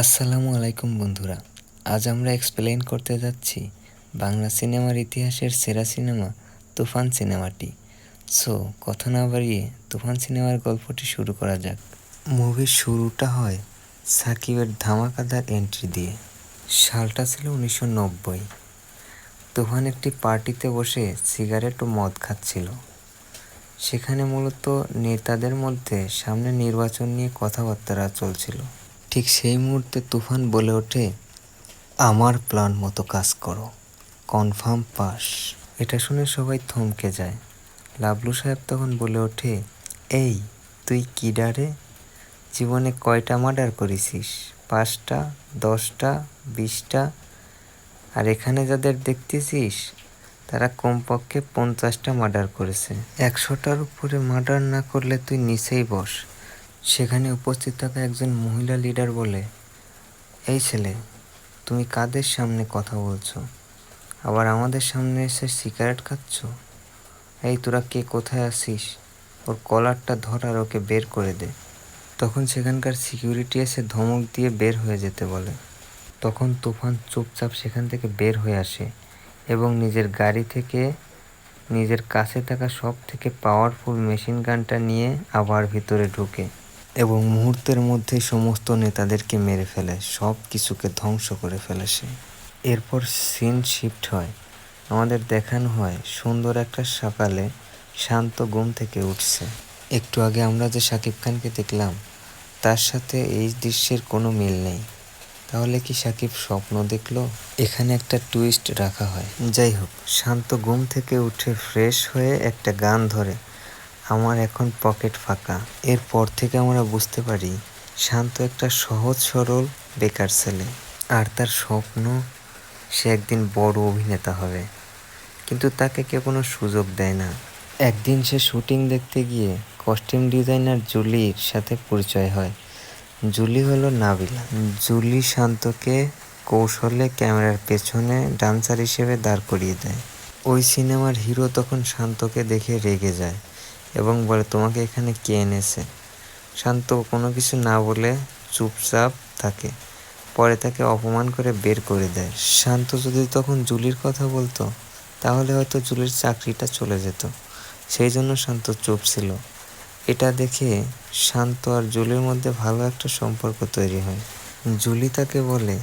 আসসালামু আলাইকুম বন্ধুরা, আজ আমরা এক্সপ্লেন করতে যাচ্ছি বাংলা সিনেমার ইতিহাসের সেরা সিনেমা তুফান সিনেমাটি। সো কথা না বাড়িয়ে তুফান সিনেমার গল্পটি শুরু করা যাক। মুভির শুরুটা হয় সাকিবের ধামাকাদার এন্ট্রি দিয়ে। সালটা ছিল উনিশশো নব্বই। তুফান একটি পার্টিতে বসে সিগারেট ও মদ খাচ্ছিল। সেখানে মূলত নেতাদের মধ্যে সামনে নির্বাচন নিয়ে কথাবার্তা চলছিল। ঠিক সেই মুহূর্তে তুফান বলে ওঠে, আমার প্ল্যান মতো কাজ করো। Confirm pass. এটা শুনে সবাই থমকে যায়। লাবলু সাহেব তখন বলে ওঠে, এই, তুই কি ডারে? জীবনে কয়টা মার্ডার করেছিস? পাঁচটা, দশটা, বিশটা? আর এখানে যাদের দেখতেছিস, তারা কমপক্ষে পঞ্চাশটা মার্ডার করেছে। একশোটার উপরে মার্ডার না করলে তুই নিচেই বস। সেখানে উপস্থিত থাকা একজন মহিলা লিডার বলে, এই ছেলে, তুমি কাদের সামনে কথা বলছো? আবার আমাদের সামনে এসে সিগারেট খাচ্ছ? এই তোরা কে, কোথায় আসিস ওর কলারটা ধরার ওকে বের করে দে। তখন সেখানকার সিকিউরিটি এসে ধমক দিয়ে বের হয়ে যেতে বলে। তখন তুফান চুপচাপ সেখান থেকে বের হয়ে আসে এবং নিজের গাড়ি থেকে, নিজের কাছে থাকা সব থেকে পাওয়ারফুল মেশিন গানটা নিয়ে আবার ভিতরে ঢুকে। এবং মুহূর্তের মধ্যে সমস্ত নেতাদেরকে মেরে ফেলে, সব কিছুকে ধ্বংস করে ফেলে সে। এরপর সিন শিফট হয়। আমাদের দেখানো হয়, সুন্দর একটা সকালে শান্ত ঘুম থেকে উঠছে। একটু আগে আমরা যে শাকিব খানকে দেখলাম, তার সাথে এই দৃশ্যের কোনো মিল নেই। তাহলে কি সাকিব স্বপ্ন দেখল? এখানে একটা টুইস্ট রাখা হয়। যাই হোক, শান্ত ঘুম থেকে উঠে ফ্রেশ হয়ে একটা গান ধরে। আমার এখন পকেট ফাঁকা। এরপর থেকে আমরা বুঝতে পারি, শান্ত একটা সহজ সরল বেকার ছেলে। আর তার স্বপ্ন, সে একদিন বড় অভিনেতা হবে। কিন্তু তাকে কেউ কোনো সুযোগ দেয় না। একদিন সে শুটিং দেখতে গিয়ে কস্টিউম ডিজাইনার জুলির সাথে পরিচয় হয়। জুলি হলো নাবিলা। জুলি শান্তকে কৌশলে ক্যামেরার পেছনে ডান্সার হিসেবে দাঁড় করিয়ে দেয়। ওই সিনেমার হিরো তখন শান্তকে দেখে রেগে যায়। এবং বলে, তোমাকে এখানে কে এনেছে? শান্ত কোনো কিছু না বলে চুপচাপ থাকে। পরে তাকে অপমান করে বের করে দেয়। শান্ত যদি তখন জুলির কথা বলতো, তাহলে হয়তো জুলির চাকরিটা চলে যেত। সেই জন্য শান্ত চুপ ছিল। এটা দেখে শান্ত আর জুলির মধ্যে ভালো একটা সম্পর্ক তৈরি হয়। জুলি তাকে বলে,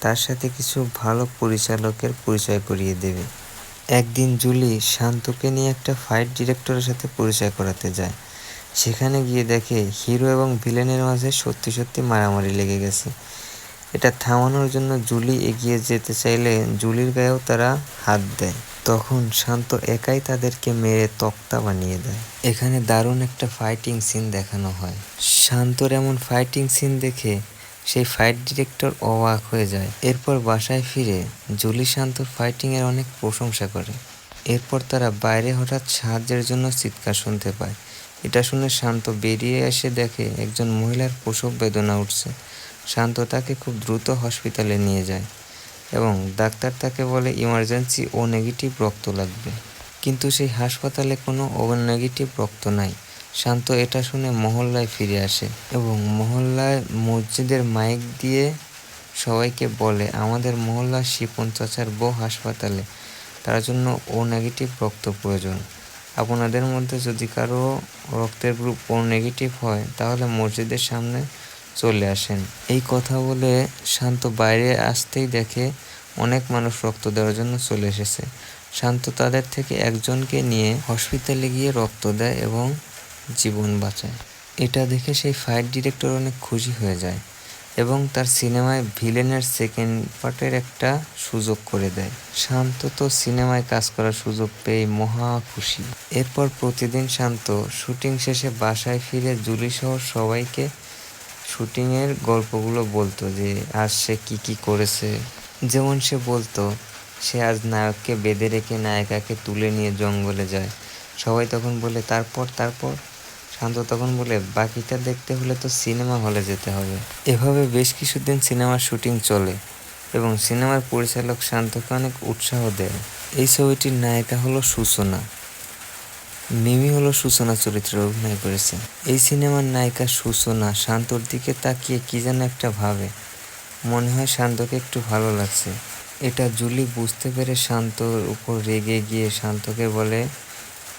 তার সাথে কিছু ভালো পরিচালকের পরিচয় করিয়ে দেবে। একদিন জুলি শান্তকে নিয়ে একটা ফাইট ডিরেক্টরের সাথে পরিচয় করাতে যায়। সেখানে গিয়ে দেখে হিরো এবং ভিলেনের মাঝে সত্যি সত্যি মারামারি লেগে গেছে। এটা থামানোর জন্য জুলি এগিয়ে যেতে চাইলে জুলির গায়েও তারা হাত দেয়। তখন শান্ত একাই তাদেরকে মেরে তক্তা বানিয়ে দেয়। এখানে দারুণ একটা ফাইটিং সিন দেখানো হয়। শান্তর এমন ফাইটিং সিন দেখে সেই ফাইট ডিরেক্টর অবাক হয়ে যায়। এরপর বাসায় ফিরে জুলি শান্তর ফাইটিংয়ের অনেক প্রশংসা করে। এরপর তারা বাইরে হঠাৎ সাহায্যের জন্য চিৎকার শুনতে পায়। এটা শুনে শান্ত বেরিয়ে এসে দেখে একজন মহিলার প্রসব বেদনা উঠছে। শান্ত তাকে খুব দ্রুত হসপিটালে নিয়ে যায় এবং ডাক্তার তাকে বলে ইমার্জেন্সি ও নেগেটিভ রক্ত লাগবে। কিন্তু সেই হাসপাতালে কোনো ও নেগেটিভ রক্ত নাই। শান্ত এটা শুনে মহল্লায় ফিরে আসে এবং মহল্লায় মসজিদের মাইক দিয়ে সবাইকে বলে, আমাদের মহল্লার শিপন চাচার বউ হাসপাতালে। তার জন্য ও নেগেটিভ রক্ত প্রয়োজন। আপনাদের মধ্যে যদি কারও রক্তের গ্রুপ ও নেগেটিভ হয়, তাহলে মসজিদের সামনে চলে আসেন। এই কথা বলে শান্ত বাইরে আসতেই দেখে অনেক মানুষ রক্ত দেওয়ার জন্য চলে এসেছে। শান্ত তাদের থেকে একজনকে নিয়ে হসপিটালে গিয়ে রক্ত দেয় এবং জীবন বাঁচায়। এটা দেখে সেই ফাইট ডিরেক্টর অনেক খুশি হয়ে যায় এবং তার সিনেমায় ভিলেনের সেকেন্ড পার্টের একটা সুযোগ করে দেয়। শান্ত তো সিনেমায় কাজ করার সুযোগ পেয়ে মহা খুশি। এরপর প্রতিদিন শান্ত শুটিং শেষে বাসায় ফিরে জুলি সহ সবাইকে শুটিংয়ের গল্পগুলো বলতো যে, আজ সে কী কী করেছে? যেমন সে বলতো, সে আজ নায়ককে বেঁধে রেখে নায়িকাকে তুলে নিয়ে জঙ্গলে যায়। সবাই তখন বলে, তারপর তারপর? শান্ত তখন বলে, বাকিটা দেখতে হলে তো সিনেমা হলে যেতে হবে। এভাবে বেশ কিছুদিন সিনেমার শুটিং চলে এবং সিনেমার পরিচালক শান্তকে অনেক উৎসাহ দেয়। এই ছবিটির নায়িকা হলো সূচনা মিমি হলো সূচনা চরিত্রে অভিনয় করেছে। এই সিনেমার নায়িকা সূচনা শান্তর দিকে তাকিয়ে কী যেন একটা ভাবে। মনে হয় শান্তকে একটু ভালো লাগছে। এটা জুলি বুঝতে পেরে শান্তর উপর রেগে গিয়ে শান্তকে বলে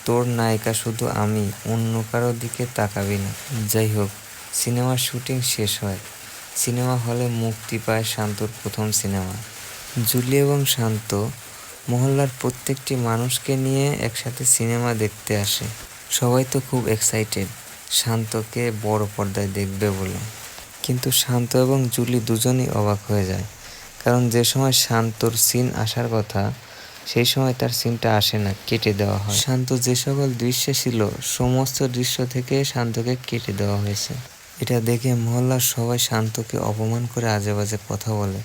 তোর নায়িকা শুধু আমি, অন্য কারও দিকে তাকাবি না। যাই হোক, সিনেমার শুটিং শেষ হয়। সিনেমা হলে মুক্তি পায় শান্তর প্রথম সিনেমা। জুলি এবং শান্ত মহল্লার প্রত্যেকটি মানুষকে নিয়ে একসাথে সিনেমা দেখতে আসে। সবাই তো খুব এক্সাইটেড শান্তকে বড় পর্দায় দেখবে বলে। কিন্তু শান্ত এবং জুলি দুজনই অবাক হয়ে যায়। কারণ যে সময় শান্তর সিন আসার কথা সেই সময় তার সিনটা আসে না, কেটে দেওয়া হয়। শান্ত যে সকল দৃশ্যে ছিল, সমস্ত দৃশ্য থেকে শান্তকে কেটে দেওয়া হয়েছে। এটা দেখে মহল্লার সবাই শান্তকে অপমান করে আজে বাজে কথা বলে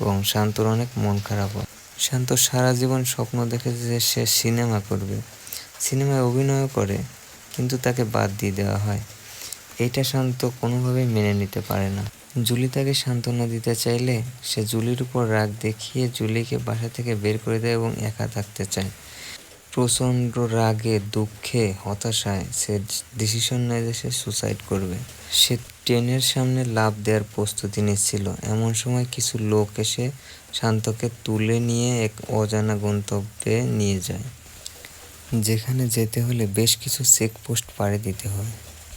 এবং শান্তর অনেক মন খারাপ হয়। শান্ত সারা জীবন স্বপ্ন দেখেছে যে সে সিনেমা করবে, সিনেমায় অভিনয়ও করে, কিন্তু তাকে বাদ দিয়ে দেওয়া হয়। এটা শান্ত কোনোভাবেই মেনে নিতে পারে না। জুলি তাকে সান্ত্বনা দিতে চাইলে সে জুলির উপর রাগ দেখিয়ে জুলিকে বাসা থেকে বের করে দেয় এবং একা থাকতে চায়। প্রচণ্ড রাগে, দুঃখে, হতাশায় সে ডিসিশন নেয় যে সে সুসাইড করবে। সে ট্রেনের সামনে লাভ দেওয়ার প্রস্তুতি নিচ্ছিল। এমন সময় কিছু লোক এসে শান্তকে তুলে নিয়ে এক অজানা গন্তব্যে নিয়ে যায়, যেখানে যেতে হলে বেশ কিছু চেকপোস্ট পাড়ি দিতে হয়।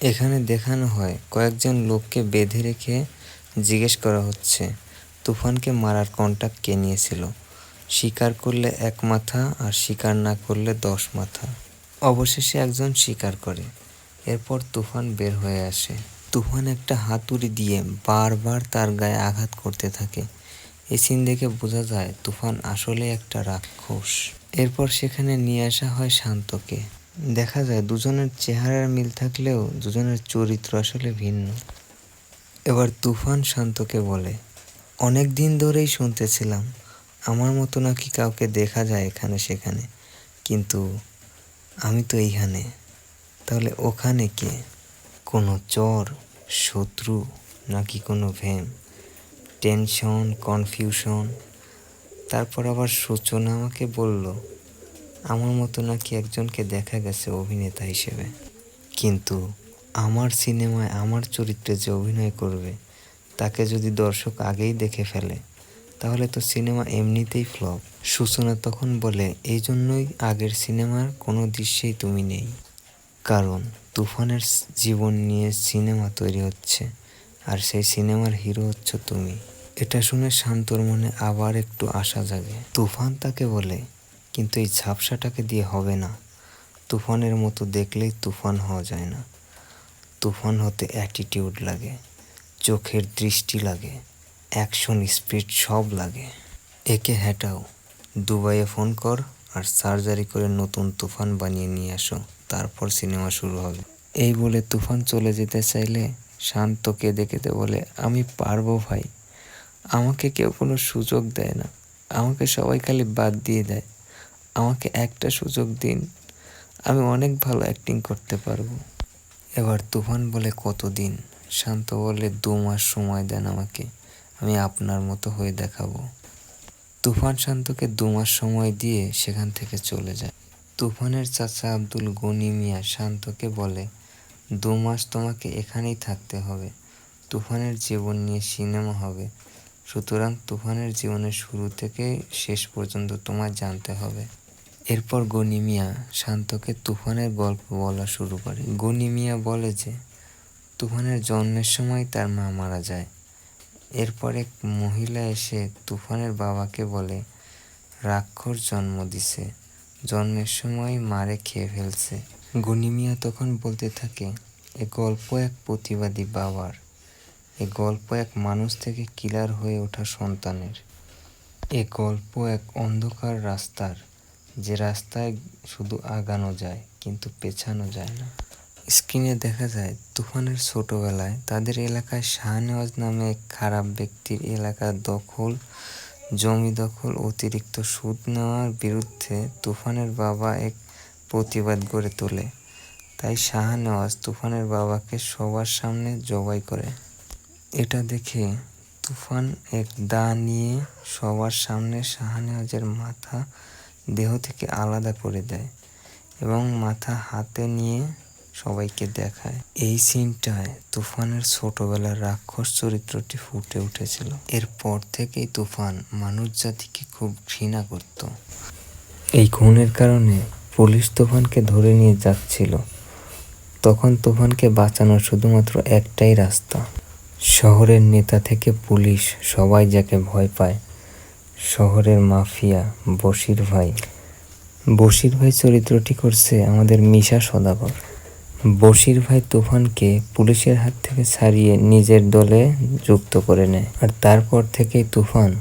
এখানে দেখানো হয়, কয়েকজন লোককে বেঁধে রেখে জিজ্ঞেস করা হচ্ছে, তুফানকে মারার কন্ট্যাক্ট কে নিয়েছিল? শিকার করলে এক মাথা আর শিকার না করলে দশ মাথা। অবশেষে একজন শিকার করে। এরপর তুফান বের হয়ে আসে। তুফান একটা হাতুড়ি দিয়ে বারবার তার গায়ে আঘাত করতে থাকে। এই সিন দেখে বোঝা যায় তুফান আসলে একটা রাক্ষস। এরপর সেখানে নিয়ে আসা হয় শান্তকে। দেখা যায় দুজনের চেহারার মিল থাকলেও দুজনের চরিত্র আসলে ভিন্ন। এবার তুফান শান্তকে বলে, অনেক দিন ধরেই শুনতেছিলাম, আমার মতো নাকি কাউকে দেখা যায় এখানে সেখানে, কিন্তু আমি তো এইখানে। তাহলে ওখানে কে? কোনো চর, শত্রু, নাকি কোনো ভ্যাম? Tension, confusion? তারপর আবার সূচনা আমাকে বলল, আমার মতো নাকি একজনকে দেখা গেছে অভিনেতা হিসেবে। কিন্তু আমার সিনেমায় আমার চরিত্রে যে অভিনয় করবে, তাকে যদি দর্শক আগেই দেখে ফেলে, তাহলে তো সিনেমা এমনিতেই ফ্লপ। সূচনা তখন বলে, এই জন্যই আগের সিনেমার কোনো দৃশ্যেই তুমি নেই। কারণ তুফানের জীবন নিয়ে সিনেমা তৈরি হচ্ছে, আর সেই সিনেমার হিরো হচ্ছে তুমি। এটা শুনে শান্তর মনে আবার একটু আশা জাগে। তুফান তাকে বলে, কিন্তু এই ঝাপসাটাকে দিয়ে হবে না। তুফানের মতো দেখলেই তুফান হওয়া যায় না। তুফান হতে অ্যাটিটিউড লাগে, চোখের দৃষ্টি লাগে অ্যাকশন স্পিড সব লাগে। একে হ্যাটাও দুবাইয়ে ফোন কর আর সার্জারি করে নতুন তুফান বানিয়ে নিয়ে আসো, তারপর সিনেমা শুরু হবে। এই বলে তুফান চলে যেতে চাইলে শান্ত কেঁদে কেঁদে বলে, আমি পারব ভাই। আমাকে কেউ কোনো সুযোগ দেয় না। আমাকে সবাই খালি বাদ দিয়ে দেয়। আমাকে একটা সুযোগ দিন। আমি অনেক ভালো অ্যাক্টিং করতে পারব। এবার তুফান বলে কতদিন? শান্ত বলে দু মাস সময় দেন আমাকে, আমি আপনার মতো হয়ে দেখাবো। তুফান শান্তকে দু মাস সময় দিয়ে সেখান থেকে চলে যায়। তুফানের চাচা আব্দুল গনি মিয়া শান্তকে বলে, দু মাস তোমাকে এখানেই থাকতে হবে। তুফানের জীবন নিয়ে সিনেমা হবে। সুতরাং তুফানের জীবনের শুরু থেকে শেষ পর্যন্ত তোমার জানতে হবে। এরপর গনি মিয়া শান্তকে তুফানের গল্প বলা শুরু করে। গনি মিয়া বলে যে, তুফানের জন্মের সময় তার মা মারা যায়। এরপর এক মহিলা এসে তুফানের বাবাকে বলে রাক্ষর জন্ম দিছে। জন্মের সময় মারে খেয়ে ফেলছে। গনি মিয়া তখন বলতে থাকে, এ গল্প এক প্রতিবাদী বাবার। এ গল্প এক মানুষ থেকে কিলার হয়ে ওঠা সন্তানের। এ গল্প এক অন্ধকার রাস্তার। যে রাস্তায় শুধু আগানো যায়, কিন্তু পেছানো যায় না। স্ক্রিনে দেখা যায়, তুফানের ছোটবেলায় তাদের এলাকায় শাহনেওয়াজ নামে এক খারাপ ব্যক্তির এলাকা দখল, জমি দখল, অতিরিক্ত সুদ নেওয়ার বিরুদ্ধে তুফানের বাবা এক প্রতিবাদ গড়ে তোলে। তাই শাহনেওয়াজ তুফানের বাবাকে সবার সামনে জবাই করে। এটা দেখে তুফান এক দা নিয়ে সবার সামনে শাহনেওয়াজের মাথা দেহ থেকে আলাদা করে দেয় এবং মাথা হাতে নিয়ে সবাইকে দেখায়। এই সিনটায় তুফানের ছোটবেলার রাক্ষস চরিত্রটি ফুটে উঠেছিল। এরপর থেকেই তুফান মানুষ জাতিকে খুব ঘৃণা করত। এই খুনের কারণে পুলিশ তুফানকে ধরে নিয়ে যাচ্ছিল। তখন তুফানকে বাঁচানোর শুধুমাত্র একটাই রাস্তা। শহরের নেতা থেকে পুলিশ সবাই যাকে ভয় পায় শহরের মাফিয়া বশির ভাই। বশির ভাই চরিত্রটি করছে আমাদের মিশা সদাগর। বশির ভাই তুফানকে পুলিশের হাত থেকে ছাড়িয়ে নিজের দলে যুক্ত করে নেয়। আর তারপর থেকেই তুফান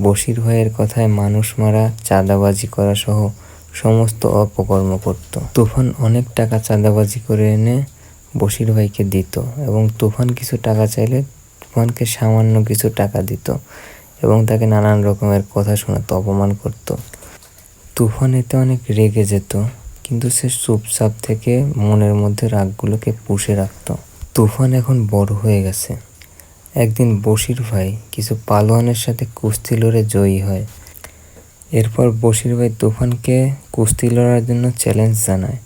বশির ভাইয়ের কথায় মানুষ মারা, চাঁদাবাজি করা সহ সমস্ত অপকর্ম করত। তুফান অনেক টাকা চাঁদাবাজি করে এনে বশির ভাইকে দিত এবং তুফান কিছু টাকা চাইলে তুফানকে সামান্য কিছু টাকা দিত। এবং তাকে নানান রকমের কথা শোনাতো অপমান করত। তুফান এতে অনেক রেগে যেত, কিন্তু সে চুপচাপ থেকে মনের মধ্যে রাগগুলোকে পুষে রাখত। তুফান এখন বড় হয়ে গেছে। একদিন বশির ভাই কিছু পালোয়ানের সাথে কুস্তি লড়ে জয়ী হয়। এরপর বশির ভাই তুফানকে কুস্তি লড়ার জন্য চ্যালেঞ্জ জানায়।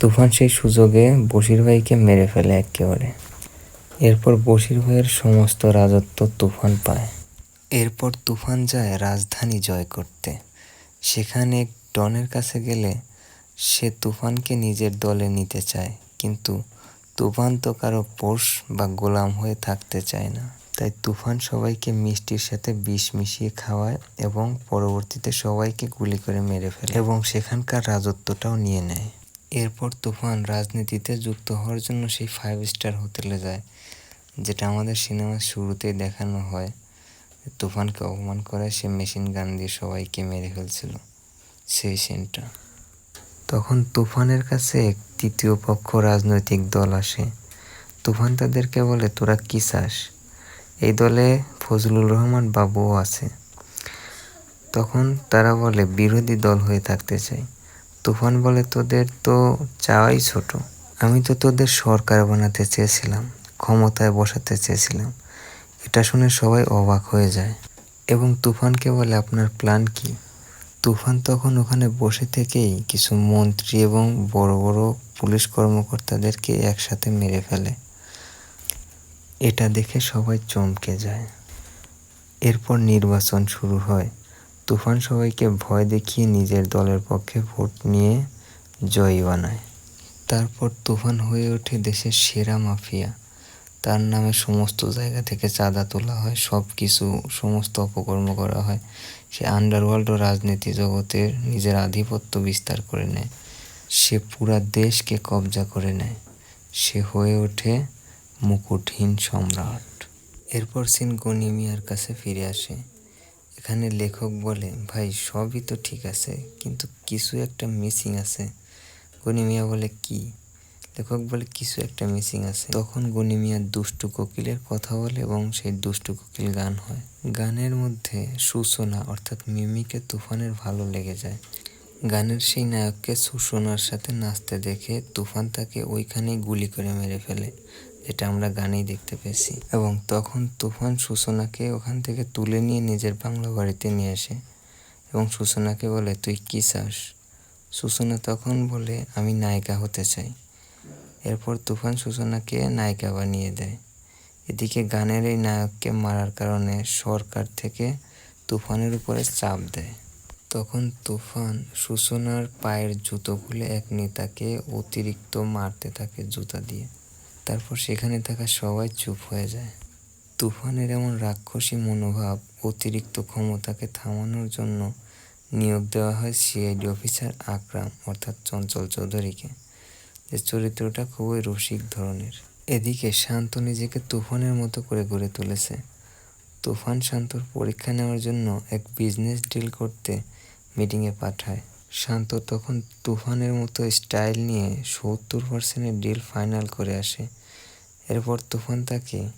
তুফান সেই সুযোগে বশির ভাইকে মেরে ফেলে একেবারে। এরপর বশির ভাইয়ের সমস্ত রাজত্ব তুফান পায়। এরপর তুফান যায় রাজধানী জয় করতে। সেখানে ডনের কাছে গেলে সে তুফানকে নিজের দলে নিতে চায়, কিন্তু তুফান তো কারও পোষ বা গোলাম হয়ে থাকতে চায় না। তাই তুফান সবাইকে মিষ্টির সাথে বিষ মিশিয়ে খাওয়ায় এবং পরবর্তীতে সবাইকে গুলি করে মেরে ফেলে এবং সেখানকার রাজত্বটাও নিয়ে নেয়। এরপর তুফান রাজনীতিতে যুক্ত হওয়ার জন্য সেই ফাইভ স্টার হোটেলে যায়, যেটা আমাদের সিনেমার শুরুতেই দেখানো হয়। তুফানকে অপমান করে সে মেশিন গান দিয়ে সবাইকে মেরে ফেলছিল, সেই সিনটা তখন তুফানের কাছে এক তৃতীয় পক্ষ রাজনৈতিক দল আসে। তুফান তাদেরকে বলে, তোরা কি চাস? এই দলে ফজলুর রহমান বাবুও আছে। তখন তারা বলে, বিরোধী দল হয়ে থাকতে চাই। তুফান বলে, তোদের তো চাওয়াই ছোট। আমি তো তোদের সরকার বানাতে চেয়েছিলাম, ক্ষমতায় বসাতে চেয়েছিলাম। এটা শুনে সবাই অবাক হয়ে যায়। এবং তুফানকে বলে, আপনার প্ল্যান কি? তুফান তখন ওখানে বসে থেকেই কিছু মন্ত্রী এবং বড় বড় পুলিশ কর্মকর্তাদেরকে একসাথে মেরে ফেলে। এটা দেখে সবাই চমকে যায়। এরপর নির্বাচন শুরু হয়। তুফান সবাইকে ভয় দেখিয়ে নিজের দলের পক্ষে ভোট নিয়ে জয়ী বানায়। তারপর তুফান হয়ে ওঠে দেশের সেরা মাফিয়া। তার নামে সমস্ত জায়গা থেকে চাঁদা তোলা হয় সব কিছু সমস্ত অপকর্ম করা হয়। সে আন্ডারওয়ার্ল্ড ও রাজনীতি জগতের নিজের আধিপত্য বিস্তার করে নেয়। সে পুরা দেশকে কবজা করে নেয়। সে হয়ে ওঠে মুকুটহীন সম্রাট। এরপর সিন গনি মিয়ার কাছে ফিরে আসে। এখানে লেখক বলে, ভাই, সবই তো ঠিক আছে, কিন্তু কিছু একটা মিসিং আছে। গনি মিয়া বলে, কি? লেখক বলে কিছু একটা মিসিং আছে। তখন গনি মিয়া দুষ্টু কোকিলের কথা বলে এবং সেই দুষ্টু কোকিল গান হয়। গানের মধ্যে সূচনা অর্থাৎ মিমিকে তুফানের ভালো লেগে যায়। গানের সেই নায়ককে সুসোনার সাথে নাচতে দেখে তুফান তাকে ওইখানেই গুলি করে মেরে ফেলে, যেটা আমরা গানেই দেখতে পেয়েছি। এবং তখন তুফান সুসোনাকে ওখান থেকে তুলে নিয়ে নিজের বাংলা বাড়িতে নিয়ে আসে এবং সুসোনাকে বলে, তুই কী চাস? সুসোনা তখন বলে, আমি নায়িকা হতে চাই। এরপর তুফান সুসোনাকে নায়িকা বানিয়ে দেয়। এদিকে গানের এই নায়ককে মারার কারণে সরকার থেকে তুফানের উপরে চাপ দেয়। তখন তুফান সূচনার পায়ের জুতো খুলে এক নেতাকে অতিরিক্ত মারতে থাকে জুতা দিয়ে। তারপর সেখানে থাকা সবাই চুপ হয়ে যায়। তুফানের এমন রাক্ষসী মনোভাব, অতিরিক্ত ক্ষমতাকে থামানোর জন্য নিয়োগ দেওয়া হয় সিআইডি অফিসার আকরাম, অর্থাৎ চঞ্চল চৌধুরীকে। যে চরিত্রটা খুবই রসিক ধরনের। এদিকে শান্ত নিজেকে তুফানের মতো করে গড়ে তুলেছে। তুফান শান্তর পরীক্ষা নেওয়ার জন্য এক বিজনেস ডিল করতে মিটিংয়ে পাঠায়। শান্ত তখন তুফানের মতো স্টাইল নিয়ে সত্তর পার্সেন্টের ডিল ফাইনাল করে আসে। এরপর তুফান তাকে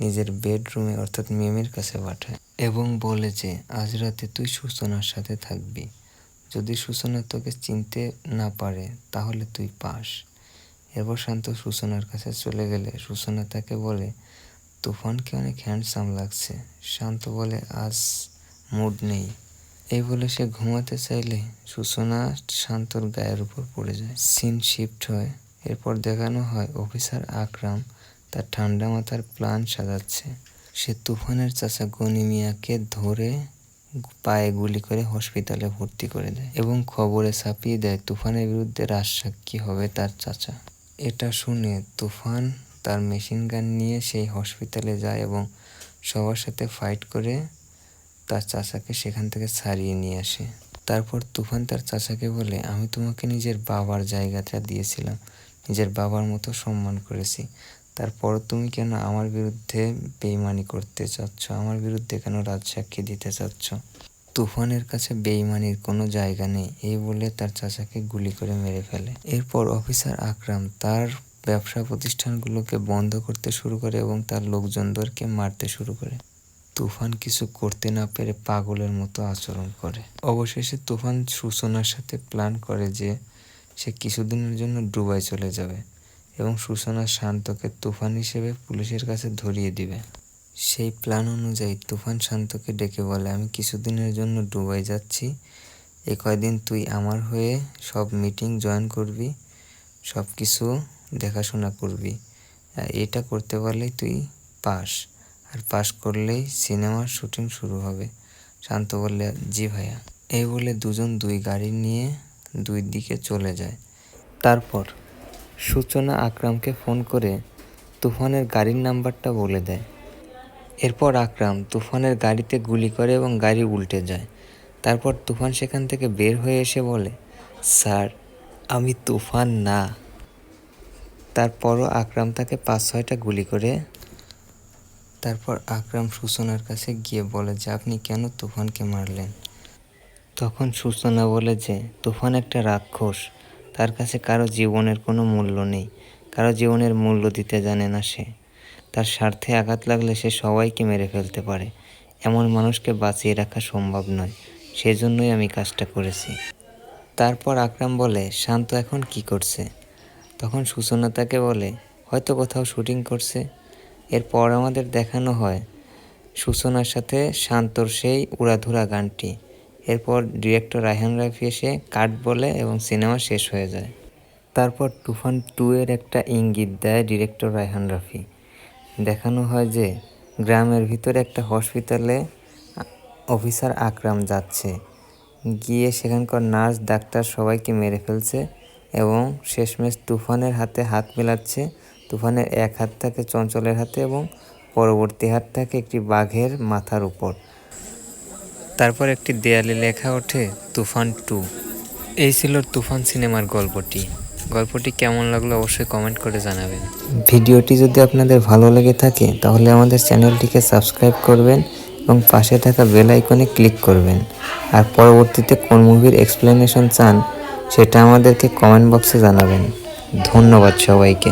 নিজের বেডরুমে অর্থাৎ মেমের কাছে পাঠায় এবং বলে যে, আজ রাতে তুই সূচনার সাথে থাকবি। যদি সূচনা তোকে চিনতে না পারে, তাহলে তুই পাস। এরপর শান্ত সূচনার কাছে চলে গেলে সূচনা তাকে বলে, তুফানকে অনেক হ্যান্ডসাম লাগছে। শান্ত বলে, আজ মুড নেই। এই বলে সে ঘুমাতে চাইলে সূচনা শান্তর গায়ের উপর পড়ে যায়। সিন শিফট হয়। এরপর দেখানো হয় অফিসার আকরাম তার ঠান্ডা মাথার প্ল্যান সাজাচ্ছে। সে তুফানের চাচা গনি মিয়াকে ধরে পায়ে গুলি করে হসপিটালে ভর্তি করে দেয় এবং খবরে ছাপিয়ে দেয়, তুফানের বিরুদ্ধে রাজসাক্ষী হবে তার চাচা। এটা শুনে তুফান তার মেশিন গান নিয়ে সেই হসপিটালে যায় এবং সবার সাথে ফাইট করে তার চাচাকে সেখান থেকে ছাড়িয়ে নিয়ে আসে। তারপর তুফান তার চাচাকে বলে, আমি তোমাকে নিজের বাবার জায়গাটা দিয়েছিলাম, নিজের বাবার মতো সম্মান করেছি। তারপর তুমি কেন আমার বিরুদ্ধে বেইমানি করতে চাচ্ছ? আমার বিরুদ্ধে কেন রাজসাক্ষী দিতে চাচ্ছ? তুফানের কাছে বেইমানির কোনো জায়গা নেই, এই বলে তার চাচাকে গুলি করে মেরে ফেলে। এরপর অফিসার আকরাম তার ব্যবসা প্রতিষ্ঠানগুলোকে বন্ধ করতে শুরু করে এবং তার লোকজনদেরকে মারতে শুরু করে। তুফান কিছু করতে না পেরে পাগলের মতো আচরণ করে। অবশেষে তুফান সূচনার সাথে প্ল্যান করে যে সে কিছুদিনের জন্য দুবাই চলে যাবে। এবং সূচনা শান্তকে তুফান হিসেবে পুলিশের কাছে ধরিয়ে দিবে। সেই প্ল্যান অনুযায়ী তুফান শান্তকে ডেকে বলে, আমি কিছুদিনের জন্য ডুবাই যাচ্ছি। এ কয়দিন তুই আমার হয়ে সব মিটিং জয়েন করবি সব কিছু দেখাশোনা করবি। এটা করতে পারলেই তুই পাস। আর পাস করলেই সিনেমার শুটিং শুরু হবে। শান্ত বললে, জি ভাইয়া। এই বলে দুজন দুই গাড়ি নিয়ে দুই দিকে চলে যায়। তারপর সূচনা আকরামকে ফোন করে তুফানের গাড়ির নাম্বারটা বলে দেয়। এরপর আকরাম তুফানের গাড়িতে গুলি করে এবং গাড়ি উল্টে যায়। তারপর তুফান সেখান থেকে বের হয়ে এসে বলে, স্যার, আমি তুফান না। তারপরও আকরাম তাকে পাঁচ ছয়টা গুলি করে তারপর আকরাম সূচনার কাছে গিয়ে বলে যে, আপনি কেন তুফানকে মারলেন? তখন সূচনা বলে যে, তুফান একটা রাক্ষস তার কাছে কারও জীবনের কোনো মূল্য নেই, কারও জীবনের মূল্য দিতে জানে না সে। তার স্বার্থে আঘাত লাগলে সে সবাইকে মেরে ফেলতে পারে। এমন মানুষকে বাঁচিয়ে রাখা সম্ভব নয়, সেজন্যই আমি কাজটা করেছি। তারপর আকরাম বলে, শান্ত এখন কি করছে? তখন সূচনা তাকে বলে, হয়তো কোথাও শুটিং করছে। এরপর আমাদের দেখানো হয় সূচনার সাথে শান্তর সেই উড়াধুরা গানটি। এরপর ডিরেক্টর রায়হান রাফি এসে কাট বলে এবং সিনেমা শেষ হয়ে যায়। তারপর তুফান টু এর একটা ইঙ্গিত দেয় ডিরেক্টর রায়হান রাফি দেখানো হয় যে, গ্রামের ভিতরে একটা হসপিটালে অফিসার আকরাম যাচ্ছে। গিয়ে সেখানকার নার্স, ডাক্তার সবাইকে মেরে ফেলছে এবং শেষমেশ তুফানের হাতে হাত মেলাচ্ছে। তুফানের এক হাত থাকে চঞ্চলের হাতে এবং পরবর্তী হাত থাকে একটি বাঘের মাথার উপর। তারপর একটি দেয়ালে লেখা ওঠে, তুফান টু এই ছিল তুফান সিনেমার গল্পটি। গল্পটি কেমন লাগল অবশ্যই কমেন্ট করে জানাবেন। ভিডিওটি যদি আপনাদের ভালো লেগে থাকে, তাহলে আমাদের চ্যানেলটিকে সাবস্ক্রাইব করবেন এবং পাশে থাকা বেল আইকনে ক্লিক করবেন। আর পরবর্তীতে কোন মুভির এক্সপ্লেনেশন চান, সেটা আমাদেরকে কমেন্ট বক্সে জানাবেন। ধন্যবাদ সবাইকে।